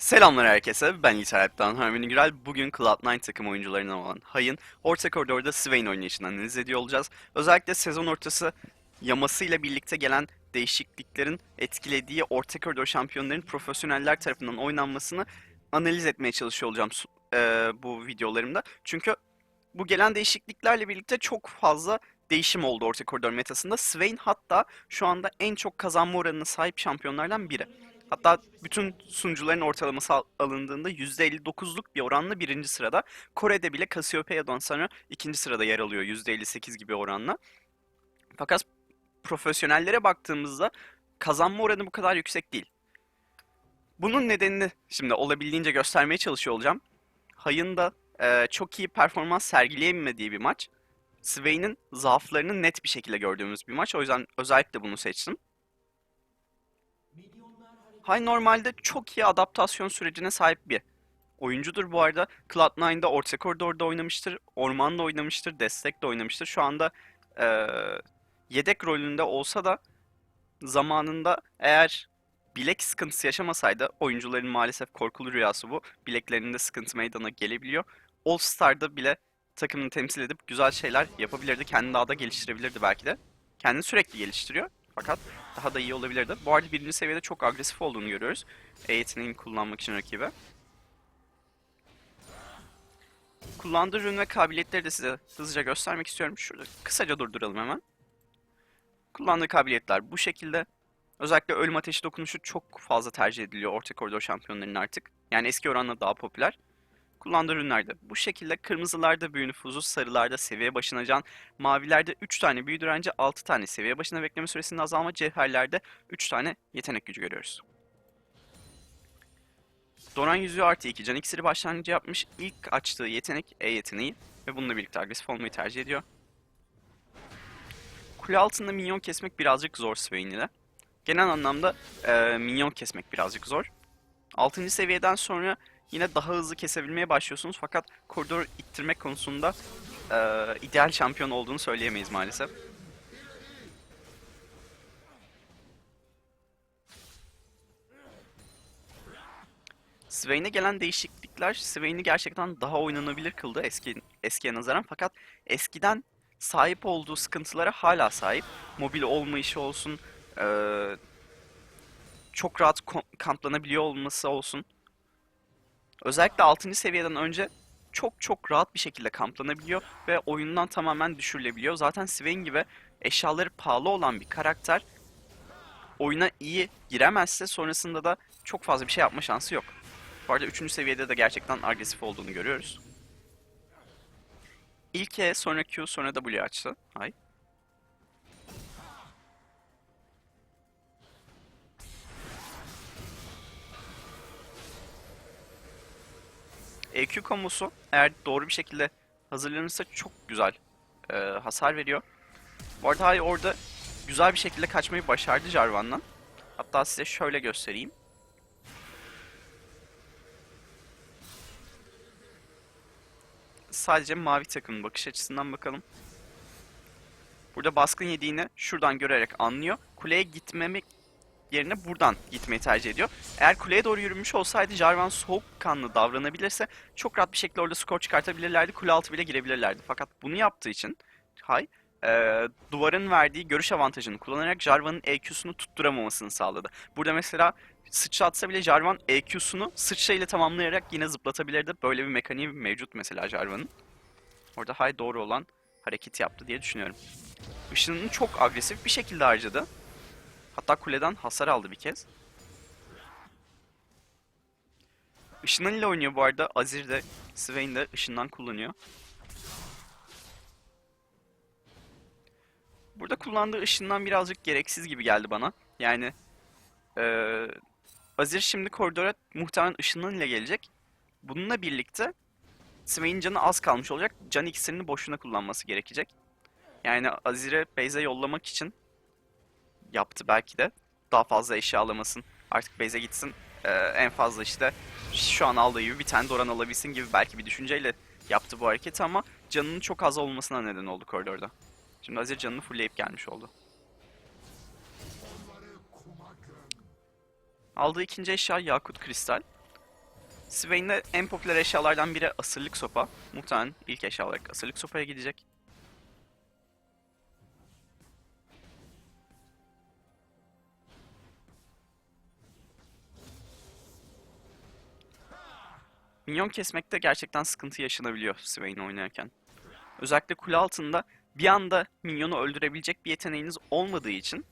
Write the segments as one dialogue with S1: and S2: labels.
S1: Selamlar herkese, ben İlter Alp'ten Harmony Gürel. Bugün Cloud9 takım oyuncularından olan Hay'ın orta koridorda Swain oynayışını analiz ediyor olacağız. Özellikle sezon ortası yamasıyla birlikte gelen değişikliklerin etkilediği orta koridor şampiyonların profesyoneller tarafından oynanmasını analiz etmeye çalışıyor olacağım eee, bu videolarımda. Çünkü bu gelen değişikliklerle birlikte çok fazla değişim oldu orta koridor metasında. Swain hatta şu anda en çok kazanma oranına sahip şampiyonlardan biri. Hatta bütün sunucuların ortalaması al- alındığında %59'luk bir oranla birinci sırada. Kore'de bile Cassiopeia'dan sonra ikinci sırada yer alıyor %58 gibi oranla. Fakat profesyonellere baktığımızda kazanma oranı bu kadar yüksek değil. Bunun nedenini şimdi olabildiğince göstermeye çalışıyor olacağım. Hay'ın da eee, çok iyi performans sergileyemediği bir maç. Swain'in zaaflarını net bir şekilde gördüğümüz bir maç. O yüzden özellikle bunu seçtim. Hay normalde çok iyi adaptasyon sürecine sahip bir oyuncudur bu arada. Cloud9'da orta koridorda oynamıştır, ormanda oynamıştır, destekte oynamıştır. Şu anda eee, yedek rolünde olsa da zamanında eğer bilek sıkıntısı yaşamasaydı oyuncuların maalesef korkulu rüyası bu. Bileklerinde sıkıntı meydana gelebiliyor. All Star'da bile takımını temsil edip güzel şeyler yapabilirdi. Kendini daha da geliştirebilirdi belki de. Kendini sürekli geliştiriyor. Fakat daha da iyi olabilirdi. Bu arada birinci seviyede çok agresif olduğunu görüyoruz. E kullanmak için rakibe. Kullandığı ürün ve kabiliyetleri de size hızlıca göstermek istiyorum. Şurada kısaca durduralım hemen. Kullandığı kabiliyetler bu şekilde. Özellikle ölüm ateşi dokunuşu çok fazla tercih ediliyor orta koridor şampiyonlarının artık. Yani eski oranla daha popüler. Kullandığı ürünler de bu şekilde. Kırmızılarda büyü nüfuzu, sarılarda seviye başına can, mavilerde 3 tane büyü direnci, 6 tane seviye başına bekleme süresinde azalma, cevherlerde 3 tane yetenek gücü görüyoruz. Doran yüzüğü artı 2 can iksiri başlangıcı yapmış. İlk açtığı yetenek E yeteneği ve bununla birlikte agresif olmayı tercih ediyor. Kule altında minyon kesmek birazcık zor Swain ile. Genel anlamda e, minyon kesmek birazcık zor. 6. seviyeden sonra yine daha hızlı kesebilmeye başlıyorsunuz fakat koridor ittirmek konusunda e, ideal şampiyon olduğunu söyleyemeyiz maalesef. Swain'e gelen değişiklikler Swain'i gerçekten daha oynanabilir kıldı eski eskiye nazaran fakat eskiden sahip olduğu sıkıntılara hala sahip. Mobil olmayışı olsun, eee, çok rahat kamplanabiliyor olması olsun. Özellikle 6. seviyeden önce çok çok rahat bir şekilde kamplanabiliyor ve oyundan tamamen düşürülebiliyor. Zaten Swain gibi eşyaları pahalı olan bir karakter oyuna iyi giremezse sonrasında da çok fazla bir şey yapma şansı yok. Bu arada 3. seviyede de gerçekten agresif olduğunu görüyoruz. İlk E sonra Q sonra W açtı. Hay. EQ kombosu eğer doğru bir şekilde hazırlanırsa çok güzel e, hasar veriyor. Bu arada orada güzel bir şekilde kaçmayı başardı Jarvan'dan. Hatta size şöyle göstereyim. Sadece mavi takımın bakış açısından bakalım. Burada baskın yediğini şuradan görerek anlıyor. Kuleye gitmemek yerine buradan gitmeyi tercih ediyor. Eğer kuleye doğru yürümüş olsaydı Jarvan soğukkanlı davranabilirse çok rahat bir şekilde orada skor çıkartabilirlerdi. Kule altı bile girebilirlerdi. Fakat bunu yaptığı için Hay eee, duvarın verdiği görüş avantajını kullanarak Jarvan'ın EQ'sunu tutturamamasını sağladı. Burada mesela sıçratsa bile Jarvan EQ'sunu sıçrayla tamamlayarak yine zıplatabilirdi. Böyle bir mekaniği mevcut mesela Jarvan'ın. Orada Hay doğru olan hareket yaptı diye düşünüyorum. Işınını çok agresif bir şekilde harcadı. Hatta kuleden hasar aldı bir kez. Işından ile oynuyor bu arada. Azir de Swain de ışından kullanıyor. Burada kullandığı ışından birazcık gereksiz gibi geldi bana. Yani eee Azir şimdi koridora muhtemelen ışından ile gelecek. Bununla birlikte Swain'in canı az kalmış olacak. Can iksirini boşuna kullanması gerekecek. Yani Azir'e base'e yollamak için yaptı belki de. Daha fazla eşya alamasın. Artık base'e gitsin. Ee, en fazla işte şu an aldığı gibi bir tane Doran alabilsin gibi belki bir düşünceyle yaptı bu hareketi ama canının çok az olmasına neden oldu koridorda. Şimdi Azir canını fullleyip gelmiş oldu. Aldığı ikinci eşya Yakut Kristal. Swain'de en popüler eşyalardan biri asırlık sopa. Muhtemelen ilk eşya olarak asırlık sopaya gidecek. Minyon kesmekte gerçekten sıkıntı yaşanabiliyor Swain oynarken. Özellikle kule altında bir anda minyonu öldürebilecek bir yeteneğiniz olmadığı için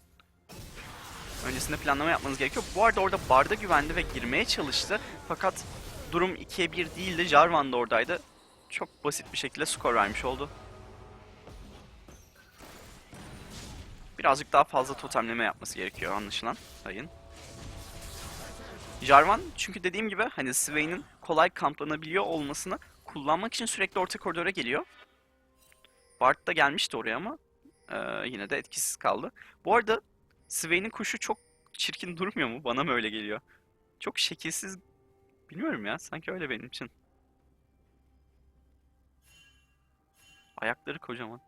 S1: öncesinde planlama yapmanız gerekiyor. Bu arada orada Barda güvendi ve girmeye çalıştı. Fakat durum 2'ye 1 değildi. Jarvan da oradaydı. Çok basit bir şekilde skor vermiş oldu. Birazcık daha fazla totemleme yapması gerekiyor anlaşılan Hayın. Jarvan çünkü dediğim gibi hani Swain'in kolay kamplanabiliyor olmasını kullanmak için sürekli orta koridora geliyor. Bart da gelmişti oraya ama eee, yine de etkisiz kaldı. Bu arada Swain'in kuşu çok çirkin durmuyor mu? Bana mı öyle geliyor? Çok şekilsiz bilmiyorum ya sanki öyle benim için. Ayakları kocaman.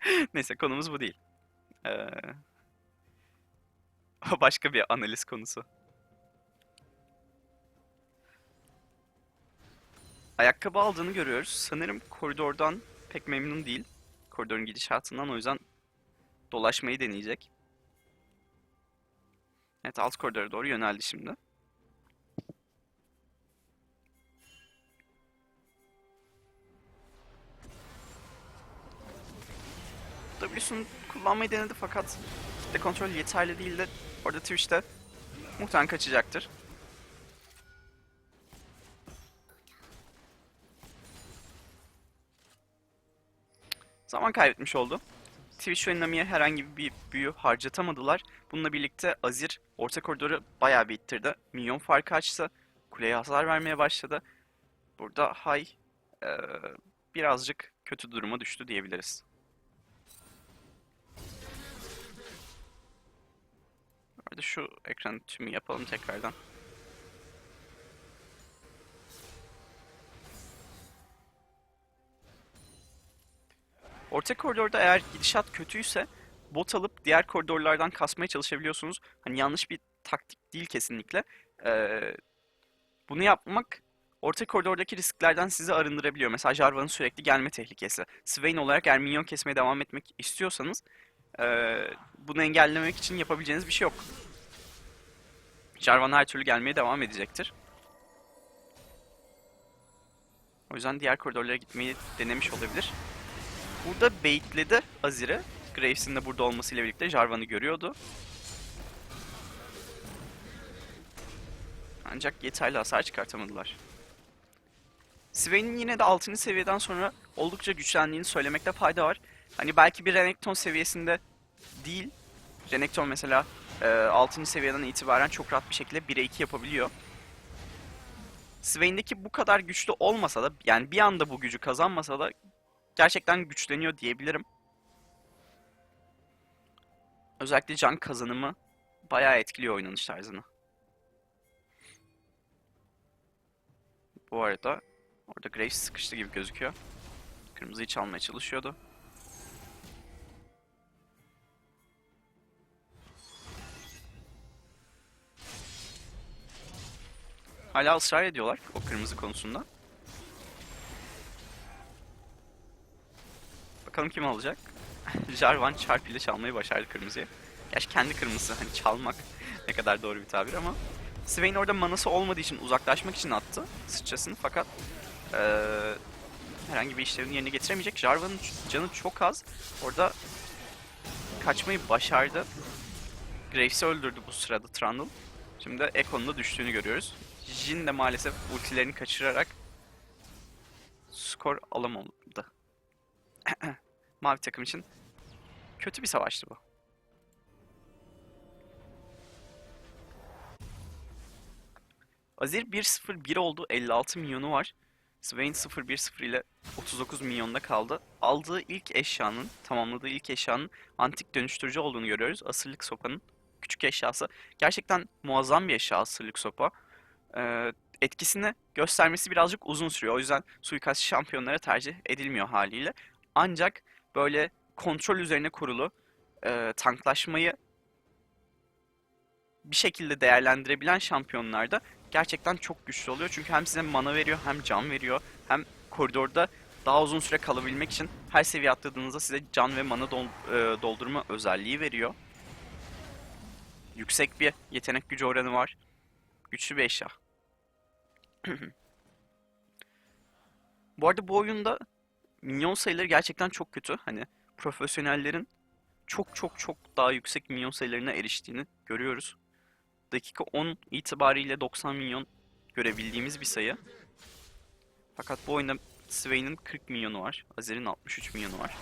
S1: Neyse konumuz bu değil. Eee, o başka bir analiz konusu. Ayakkabı aldığını görüyoruz. Sanırım koridordan pek memnun değil. Koridorun gidişatından o yüzden dolaşmayı deneyecek. Evet alt koridora doğru yöneldi şimdi. W'sunu kullanmayı denedi fakat kitle kontrol yeterli değildi. Orada Twitch'te muhtemelen kaçacaktır. Zaman kaybetmiş oldu. Twitch ve Nami'ye herhangi bir büyü harcatamadılar. Bununla birlikte Azir orta koridoru bayağı bir ittirdi. Minyon farkı açtı. Kuleye hasar vermeye başladı. Burada Hay eee, birazcık kötü duruma düştü diyebiliriz. Arada şu ekranı tümü yapalım tekrardan. Orta koridorda eğer gidişat kötüyse bot alıp diğer koridorlardan kasmaya çalışabiliyorsunuz. Hani yanlış bir taktik değil kesinlikle. Ee, bunu yapmak orta koridordaki risklerden sizi arındırabiliyor. Mesela Jarvan'ın sürekli gelme tehlikesi. Swain olarak eğer minyon kesmeye devam etmek istiyorsanız ee, bunu engellemek için yapabileceğiniz bir şey yok. Jarvan her türlü gelmeye devam edecektir. O yüzden diğer koridorlara gitmeyi denemiş olabilir. Burada baitledi Azir'i. Graves'in de burada olmasıyla birlikte Jarvan'ı görüyordu. Ancak yeterli hasar çıkartamadılar. Swain'in yine de 6. seviyeden sonra oldukça güçlendiğini söylemekte fayda var. Hani belki bir Renekton seviyesinde değil. Renekton mesela e, 6. seviyeden itibaren çok rahat bir şekilde 1'e 2 yapabiliyor. Swain'deki bu kadar güçlü olmasa da yani bir anda bu gücü kazanmasa da gerçekten güçleniyor diyebilirim. Özellikle can kazanımı bayağı etkiliyor oynanış tarzını. Bu arada orada Graves sıkıştı gibi gözüküyor. Kırmızıyı çalmaya çalışıyordu. Hala ısrar ediyorlar o kırmızı konusunda. Bakalım kim alacak? Jarvan çarp ile çalmayı başardı kırmızıya. Gerçi kendi kırmızısı hani çalmak ne kadar doğru bir tabir ama Swain orada manası olmadığı için uzaklaşmak için attı sıçrasını fakat eee, herhangi bir işlevini yerine getiremeyecek. Jarvan'ın canı çok az. Orada kaçmayı başardı. Graves'i öldürdü bu sırada Trundle. Şimdi Ekko'nun da düştüğünü görüyoruz. Jin de maalesef ultilerini kaçırarak skor alamadı. Mavi takım için kötü bir savaştı bu. Azir 1-0-1 oldu. 56 milyonu var. Swain 0-1-0 ile 39 milyonda kaldı. Aldığı ilk eşyanın, tamamladığı ilk eşyanın antik dönüştürücü olduğunu görüyoruz. Asırlık sopanın küçük eşyası. Gerçekten muazzam bir eşya asırlık sopa. Ee, etkisini göstermesi birazcık uzun sürüyor. O yüzden suikastçı şampiyonlara tercih edilmiyor haliyle. Ancak böyle kontrol üzerine kurulu e, tanklaşmayı bir şekilde değerlendirebilen şampiyonlarda gerçekten çok güçlü oluyor. Çünkü hem size mana veriyor hem can veriyor. Hem koridorda daha uzun süre kalabilmek için her seviye atladığınızda size can ve mana dol- e, doldurma özelliği veriyor. Yüksek bir yetenek gücü oranı var. Güçlü bir eşya. Bu arada bu oyunda minyon sayıları gerçekten çok kötü. Hani profesyonellerin çok çok çok daha yüksek minyon sayılarına eriştiğini görüyoruz. Dakika 10 itibariyle 90 milyon görebildiğimiz bir sayı. Fakat bu oyunda Swain'in 40 milyonu var. Azer'in 63 milyonu var.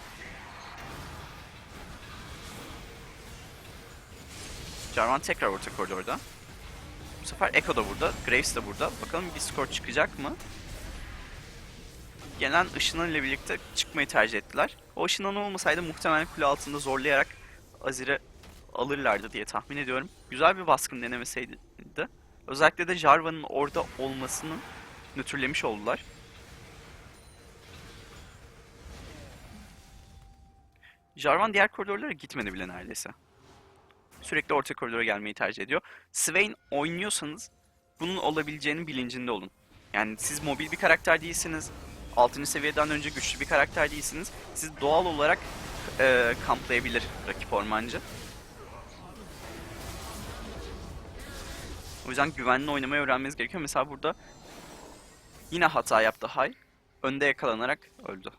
S1: Jarvan tekrar orta koridorda. Bu sefer Echo da burada. Graves de burada. Bakalım bir skor çıkacak mı? Gelen ışının ile birlikte çıkmayı tercih ettiler. O ışından olmasaydı muhtemelen kule altında zorlayarak Azir'i alırlardı diye tahmin ediyorum. Güzel bir baskın denemeseydi. Özellikle de Jarvan'ın orada olmasını nötrlemiş oldular. Jarvan diğer koridorlara gitmedi bile neredeyse. Sürekli orta koridora gelmeyi tercih ediyor. Swain oynuyorsanız bunun olabileceğinin bilincinde olun. Yani siz mobil bir karakter değilsiniz. 6. seviyeden önce güçlü bir karakter değilsiniz. Siz doğal olarak e, kamplayabilir rakip ormancı. O yüzden güvenli oynamayı öğrenmeniz gerekiyor. Mesela burada yine hata yaptı Hay. Önde yakalanarak öldü.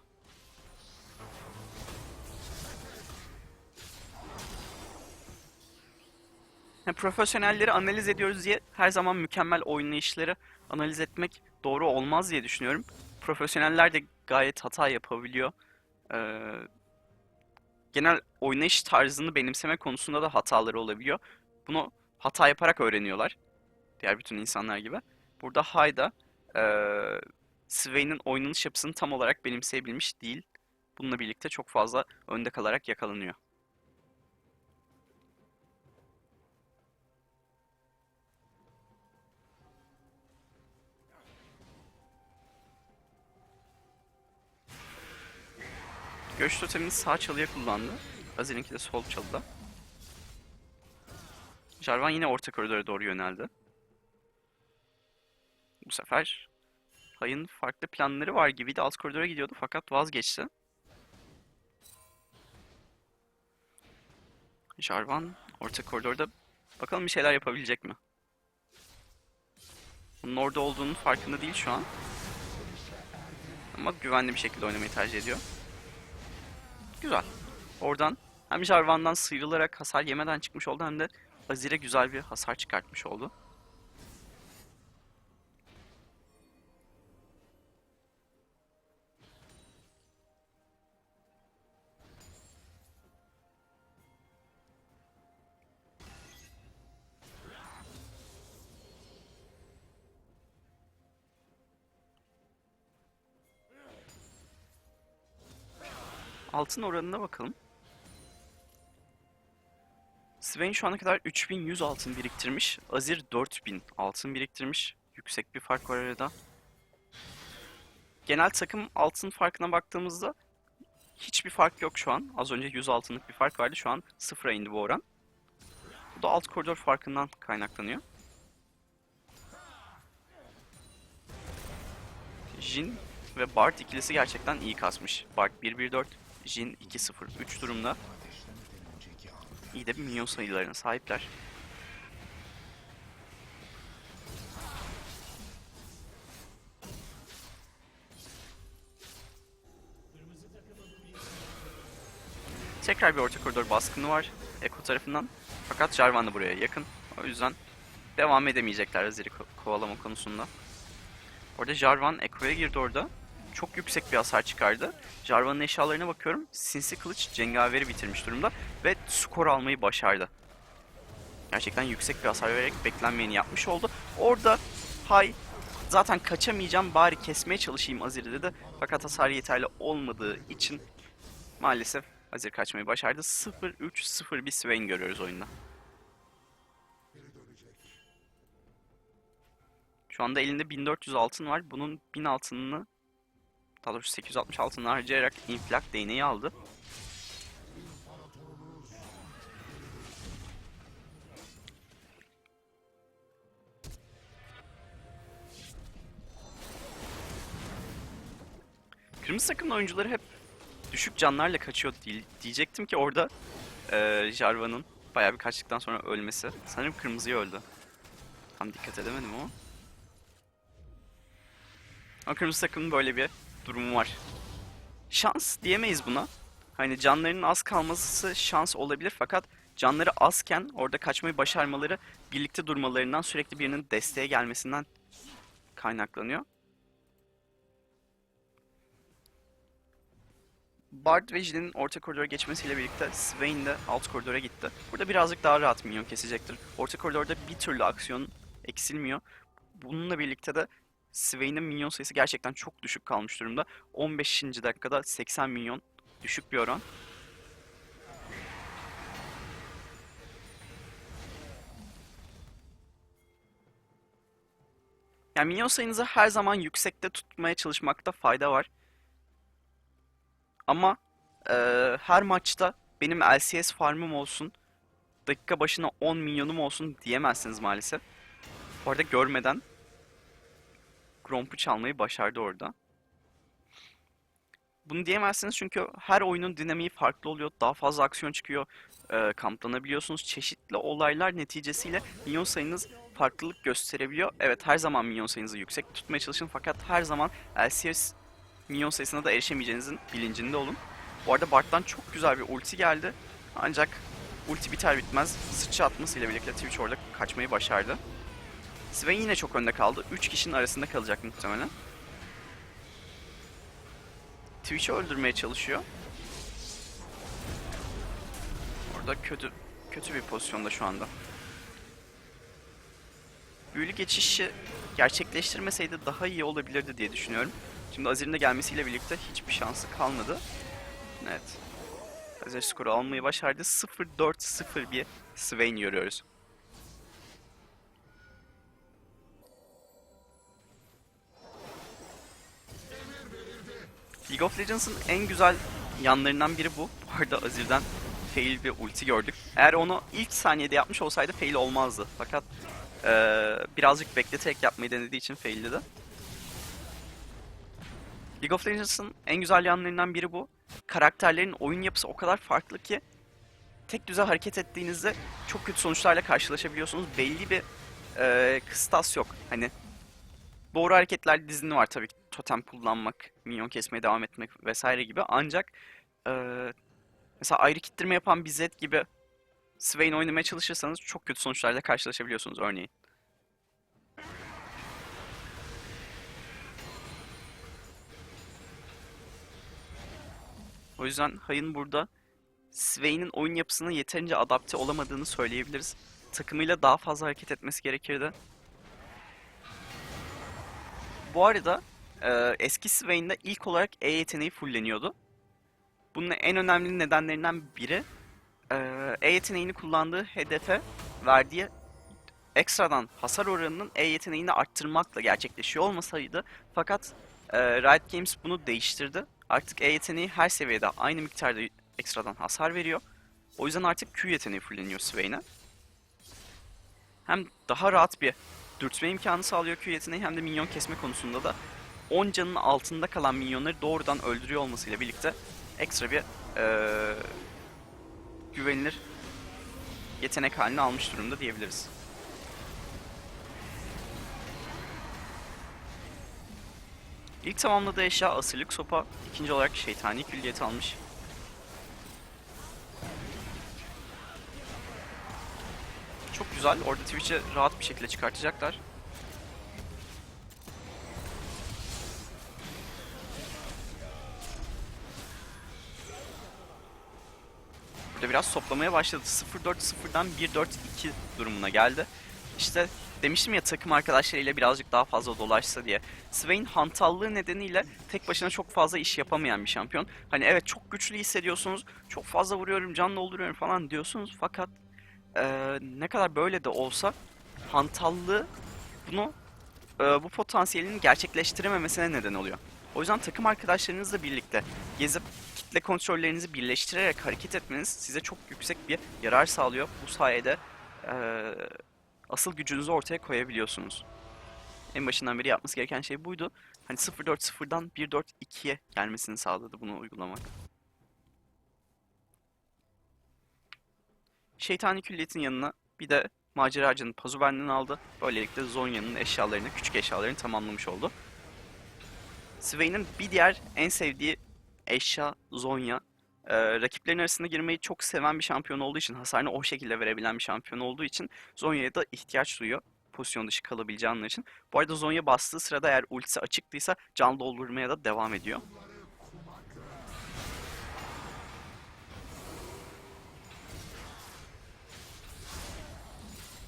S1: Yani profesyonelleri analiz ediyoruz diye her zaman mükemmel oynayışları analiz etmek doğru olmaz diye düşünüyorum. Profesyoneller de gayet hata yapabiliyor. Ee, genel oynayış tarzını benimseme konusunda da hataları olabiliyor. Bunu hata yaparak öğreniyorlar. Diğer bütün insanlar gibi. Burada Hayda ee, Swain'in oynanış yapısını tam olarak benimseyebilmiş değil. Bununla birlikte çok fazla önde kalarak yakalanıyor. Göç totemini sağ çalıya kullandı. Azir'inki de sol çalıda. Jarvan yine orta koridora doğru yöneldi. Bu sefer Hay'ın farklı planları var gibiydi. Alt koridora gidiyordu fakat vazgeçti. Jarvan orta koridorda bakalım bir şeyler yapabilecek mi? Onun orada olduğunun farkında değil şu an. Ama güvenli bir şekilde oynamayı tercih ediyor. Güzel. Oradan hem Jarvan'dan sıyrılarak hasar yemeden çıkmış oldu hem de Azir'e güzel bir hasar çıkartmış oldu. Altın oranına bakalım. Swain şu ana kadar 3100 altın biriktirmiş. Azir 4000 altın biriktirmiş. Yüksek bir fark var arada. Genel takım altın farkına baktığımızda hiçbir fark yok şu an. Az önce 100 altınlık bir fark vardı. Şu an sıfıra indi bu oran. Bu da alt koridor farkından kaynaklanıyor. Jin ve Bard ikilisi gerçekten iyi kasmış. Bard 1-1-4, Jin 2-0-3 durumda. İyi de bir milyon sayılarına sahipler. Tekrar bir orta koridor baskını var Eko tarafından. Fakat Jarvan da buraya yakın. O yüzden devam edemeyecekler Azir'i ko- kovalama konusunda. Orada Jarvan Eko'ya girdi orada. Çok yüksek bir hasar çıkardı. Jarvan'ın eşyalarına bakıyorum. Sinsi Kılıç cengaveri bitirmiş durumda. Ve skor almayı başardı. Gerçekten yüksek bir hasar vererek beklenmeyeni yapmış oldu. Orada Hay zaten kaçamayacağım bari kesmeye çalışayım Azir'i dedi. Fakat hasar yeterli olmadığı için maalesef Azir kaçmayı başardı. 0-3-0 bir Swain görüyoruz oyunda. Şu anda elinde 1400 altın var. Bunun 1000 altınını daha doğrusu 860 altını harcayarak inflak değneği aldı. Kırmızı takımın oyuncuları hep düşük canlarla kaçıyor diyecektim ki orada e, Jarvan'ın bayağı bir kaçtıktan sonra ölmesi. Sanırım kırmızıyı öldü. Tam dikkat edemedim ama. Ama kırmızı takımın böyle bir durumu var. Şans diyemeyiz buna. Hani canlarının az kalması şans olabilir fakat canları azken orada kaçmayı başarmaları birlikte durmalarından sürekli birinin desteğe gelmesinden kaynaklanıyor. Bard ve Jin'in orta koridora geçmesiyle birlikte Swain de alt koridora gitti. Burada birazcık daha rahat minyon kesecektir. Orta koridorda bir türlü aksiyon eksilmiyor. Bununla birlikte de Swain'in minyon sayısı gerçekten çok düşük kalmış durumda. 15. dakikada 80 milyon düşük bir oran. Yani minyon sayınızı her zaman yüksekte tutmaya çalışmakta fayda var. Ama eee, her maçta benim LCS farmım olsun, dakika başına 10 milyonum olsun diyemezsiniz maalesef. Bu arada görmeden Gromp'u çalmayı başardı orada. Bunu diyemezsiniz çünkü her oyunun dinamiği farklı oluyor. Daha fazla aksiyon çıkıyor. eee, kamplanabiliyorsunuz. Çeşitli olaylar neticesiyle minyon sayınız farklılık gösterebiliyor. Evet her zaman minyon sayınızı yüksek tutmaya çalışın fakat her zaman LCS minyon sayısına da erişemeyeceğinizin bilincinde olun. Bu arada Bart'tan çok güzel bir ulti geldi. Ancak ulti biter bitmez sıçra atmasıyla birlikte Twitch orada kaçmayı başardı. Sven yine çok önde kaldı. 3 kişinin arasında kalacak muhtemelen. Twitch'i öldürmeye çalışıyor. Orada kötü kötü bir pozisyonda şu anda. Büyülü geçişi gerçekleştirmeseydi daha iyi olabilirdi diye düşünüyorum. Şimdi Azir'in de gelmesiyle birlikte hiçbir şansı kalmadı. Evet. Azir skoru almayı başardı. 0-4-0 bir Swain görüyoruz. League of Legends'ın en güzel yanlarından biri bu. Bu arada Azir'den fail bir ulti gördük. Eğer onu ilk saniyede yapmış olsaydı fail olmazdı. Fakat eee, birazcık bekleterek yapmayı denediği için failledi. League of Legends'ın en güzel yanlarından biri bu. Karakterlerin oyun yapısı o kadar farklı ki tek düze hareket ettiğinizde çok kötü sonuçlarla karşılaşabiliyorsunuz. Belli bir eee kıstas yok. Hani doğru hareketler dizini var tabii ki. Totem kullanmak, minyon kesmeye devam etmek vesaire gibi. Ancak eee, mesela ayrı kittirme yapan bir Zed gibi Swain oynamaya çalışırsanız çok kötü sonuçlarla karşılaşabiliyorsunuz örneğin. O yüzden Hay'ın burada Swain'in oyun yapısına yeterince adapte olamadığını söyleyebiliriz. Takımıyla daha fazla hareket etmesi gerekirdi. Bu arada e, eski Swain'de ilk olarak E yeteneği fulleniyordu. Bunun en önemli nedenlerinden biri e, E yeteneğini kullandığı hedefe verdiği ekstradan hasar oranının E yeteneğini arttırmakla gerçekleşiyor olmasaydı fakat e, Riot Games bunu değiştirdi. Artık E yeteneği her seviyede aynı miktarda ekstradan hasar veriyor. O yüzden artık Q yeteneği fulleniyor Swain'e. Hem daha rahat bir dürtme imkanı sağlıyor Q yeteneği hem de minyon kesme konusunda da 10 canın altında kalan minyonları doğrudan öldürüyor olmasıyla birlikte ekstra bir eee, güvenilir yetenek haline almış durumda diyebiliriz. İlk tamamladığı eşya asırlık sopa, ikinci olarak şeytani külliyeti almış. Çok güzel. Orada Twitch'i rahat bir şekilde çıkartacaklar. Burada biraz toplamaya başladı. 0-4-0'dan 1-4-2 durumuna geldi. İşte demiştim ya takım arkadaşlarıyla birazcık daha fazla dolaşsa diye. Swain hantallığı nedeniyle tek başına çok fazla iş yapamayan bir şampiyon. Hani evet çok güçlü hissediyorsunuz, çok fazla vuruyorum, can dolduruyorum falan diyorsunuz fakat eee, ne kadar böyle de olsa hantallığı bunu eee, bu potansiyelini gerçekleştirememesine neden oluyor. O yüzden takım arkadaşlarınızla birlikte gezip kitle kontrollerinizi birleştirerek hareket etmeniz size çok yüksek bir yarar sağlıyor. Bu sayede eee, asıl gücünüzü ortaya koyabiliyorsunuz. en başından beri yapması gereken şey buydu. Hani 0-4-0'dan 1-4-2'ye gelmesini sağladı bunu uygulamak. Şeytani Külliyet'in yanına bir de Maceracı'nın Pazuben'den aldı. Böylelikle Zonya'nın eşyalarını, küçük eşyalarını tamamlamış oldu. Swain'in bir diğer en sevdiği eşya Zonya. Ee, rakiplerin arasında girmeyi çok seven bir şampiyon olduğu için, hasarını o şekilde verebilen bir şampiyon olduğu için Zonya'ya da ihtiyaç duyuyor. Pozisyon dışı kalabileceği anlar için. Bu arada Zonya bastığı sırada eğer ultisi açıktıysa can doldurmaya da devam ediyor.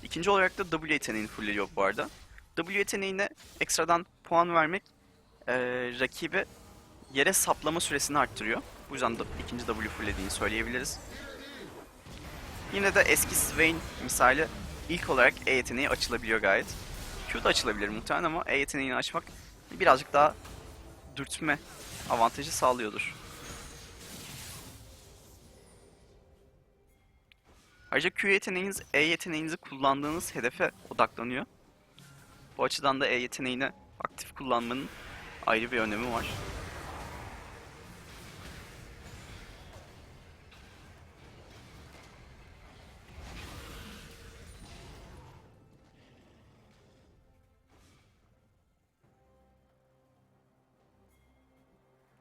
S1: İkinci olarak da W yeteneğini fullliyor bu arada. W yeteneğine ekstradan puan vermek eee rakibi yere saplama süresini arttırıyor. Bu yüzden de ikinci W fulllediğini söyleyebiliriz. Yine de eski Swain misali ilk olarak E yeteneği açılabiliyor gayet. Q da açılabilir muhtemelen ama E yeteneğini açmak birazcık daha dürtme avantajı sağlıyordur. Ayrıca Q yeteneğiniz E yeteneğinizi kullandığınız hedefe odaklanıyor. Bu açıdan da E yeteneğini aktif kullanmanın ayrı bir önemi var.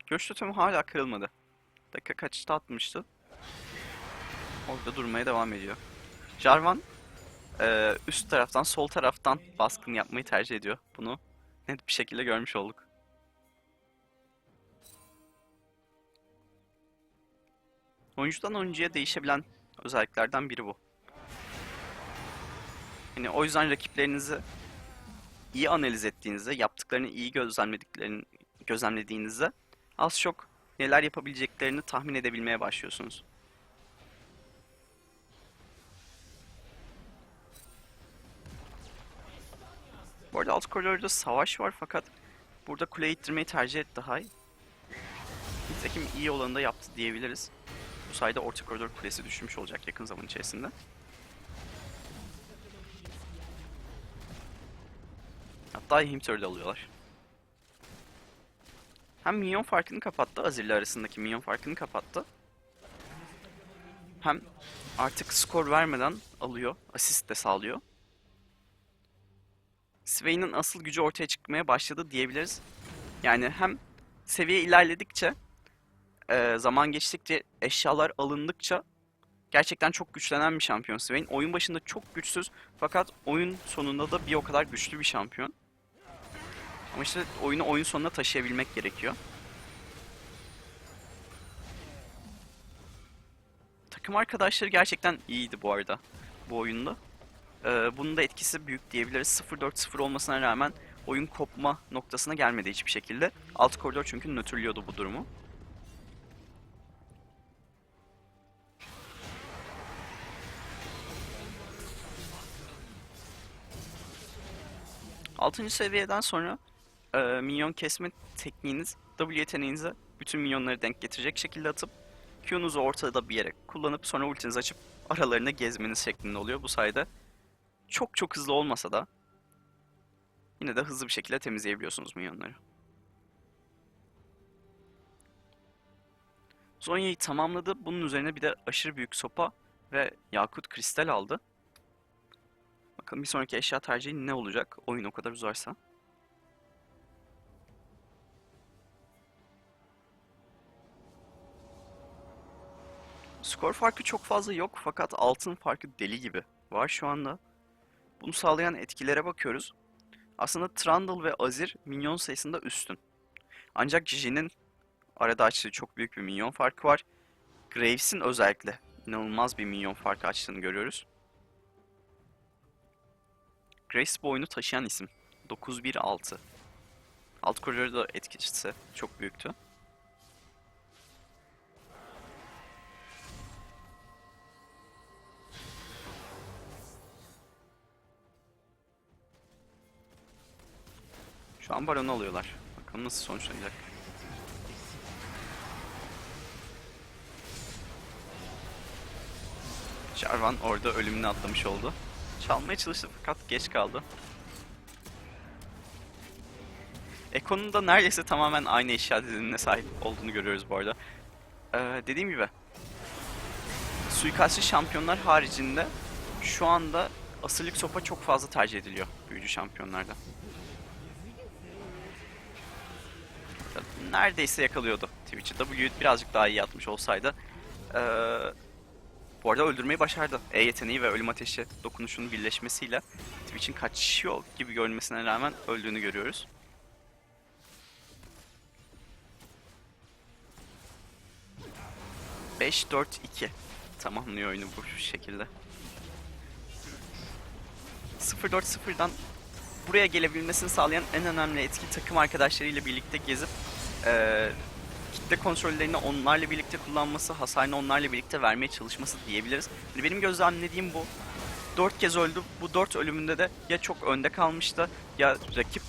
S1: Görüş totemi hala kırılmadı. Dakika kaçta atmıştı? Orada durmaya devam ediyor. Jarvan eee, üst taraftan, sol taraftan baskın yapmayı tercih ediyor. Bunu net bir şekilde görmüş olduk. Oyuncudan oyuncuya değişebilen özelliklerden biri bu. Hani o yüzden rakiplerinizi iyi analiz ettiğinizde, yaptıklarını iyi gözlemlediklerini gözlemlediğinizde az çok neler yapabileceklerini tahmin edebilmeye başlıyorsunuz. Bu arada alt koridorda savaş var fakat burada kule ittirmeyi tercih etti Hay. Nitekim iyi olanı da yaptı diyebiliriz. Bu sayede orta koridor kulesi düşmüş olacak yakın zaman içerisinde. Hatta inhibitörü de alıyorlar. Hem minyon farkını kapattı, Azir'le arasındaki minyon farkını kapattı. Hem artık skor vermeden alıyor, asist de sağlıyor. Swain'in asıl gücü ortaya çıkmaya başladı diyebiliriz. Yani hem seviye ilerledikçe, e, zaman geçtikçe, eşyalar alındıkça gerçekten çok güçlenen bir şampiyon Swain. Oyun başında çok güçsüz fakat oyun sonunda da bir o kadar güçlü bir şampiyon. Ama işte oyunu oyun sonuna taşıyabilmek gerekiyor. Takım arkadaşları gerçekten iyiydi bu arada bu oyunda. Ee, bunun da etkisi büyük diyebiliriz. 0-4-0 olmasına rağmen oyun kopma noktasına gelmedi hiçbir şekilde. Alt koridor çünkü nötrlüyordu bu durumu. Altıncı seviyeden sonra e, minyon kesme tekniğiniz W yeteneğinize bütün minyonları denk getirecek şekilde atıp Q'nuzu ortada bir yere kullanıp sonra ultinizi açıp aralarında gezmeniz şeklinde oluyor. Bu sayede çok çok hızlı olmasa da yine de hızlı bir şekilde temizleyebiliyorsunuz minyonları. Zonya'yı tamamladı. Bunun üzerine bir de aşırı büyük sopa ve yakut kristal aldı. Bakalım bir sonraki eşya tercihi ne olacak? Oyun o kadar uzarsa. Skor farkı çok fazla yok fakat altın farkı deli gibi var şu anda. Bunu sağlayan etkilere bakıyoruz. Aslında Trundle ve Azir minyon sayısında üstün. Ancak Jin'in arada açtığı çok büyük bir minyon farkı var. Graves'in özellikle inanılmaz bir minyon farkı açtığını görüyoruz. Graves bu oyunu taşıyan isim. 9-1-6. Alt koridorda etkisi çok büyüktü. Şu an baronu alıyorlar. Bakalım nasıl sonuçlanacak. Jarvan orada ölümünü atlamış oldu. Çalmaya çalıştı fakat geç kaldı. Eko'nun da neredeyse tamamen aynı eşya dizilimine sahip olduğunu görüyoruz bu arada. Ee, dediğim gibi suikastçı şampiyonlar haricinde şu anda asırlık sopa çok fazla tercih ediliyor büyücü şampiyonlarda. Neredeyse yakalıyordu Twitch'i. W birazcık daha iyi atmış olsaydı. Ee, bu arada öldürmeyi başardı. E yeteneği ve ölüm ateşi dokunuşunun birleşmesiyle Twitch'in kaçıyor gibi görünmesine rağmen öldüğünü görüyoruz. Beş, dört, iki tamamlıyor oyunu bu şekilde. 0-4-0'dan buraya gelebilmesini sağlayan en önemli etki takım arkadaşlarıyla birlikte gezip eee, kitle kontrollerini onlarla birlikte kullanması, hasarını onlarla birlikte vermeye çalışması diyebiliriz. Hani benim gözlemlediğim bu. 4 kez öldü. Bu 4 ölümünde de ya çok önde kalmıştı ya rakip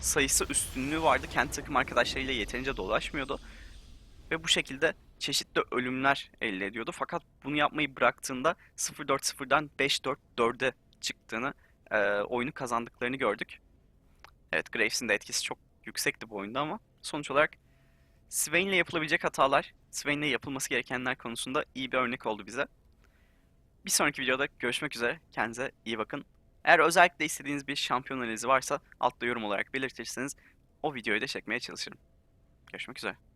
S1: sayısı üstünlüğü vardı. Kendi takım arkadaşlarıyla yeterince dolaşmıyordu. Ve bu şekilde çeşitli ölümler elde ediyordu. Fakat bunu yapmayı bıraktığında 0-4-0'dan 5-4-4'e çıktığını, e, oyunu kazandıklarını gördük. Evet Graves'in de etkisi çok yüksekti bu oyunda ama sonuç olarak Swain'le yapılabilecek hatalar, Swain'le yapılması gerekenler konusunda iyi bir örnek oldu bize. Bir sonraki videoda görüşmek üzere. Kendinize iyi bakın. Eğer özellikle istediğiniz bir şampiyon analizi varsa altta yorum olarak belirtirseniz o videoyu da çekmeye çalışırım. Görüşmek üzere.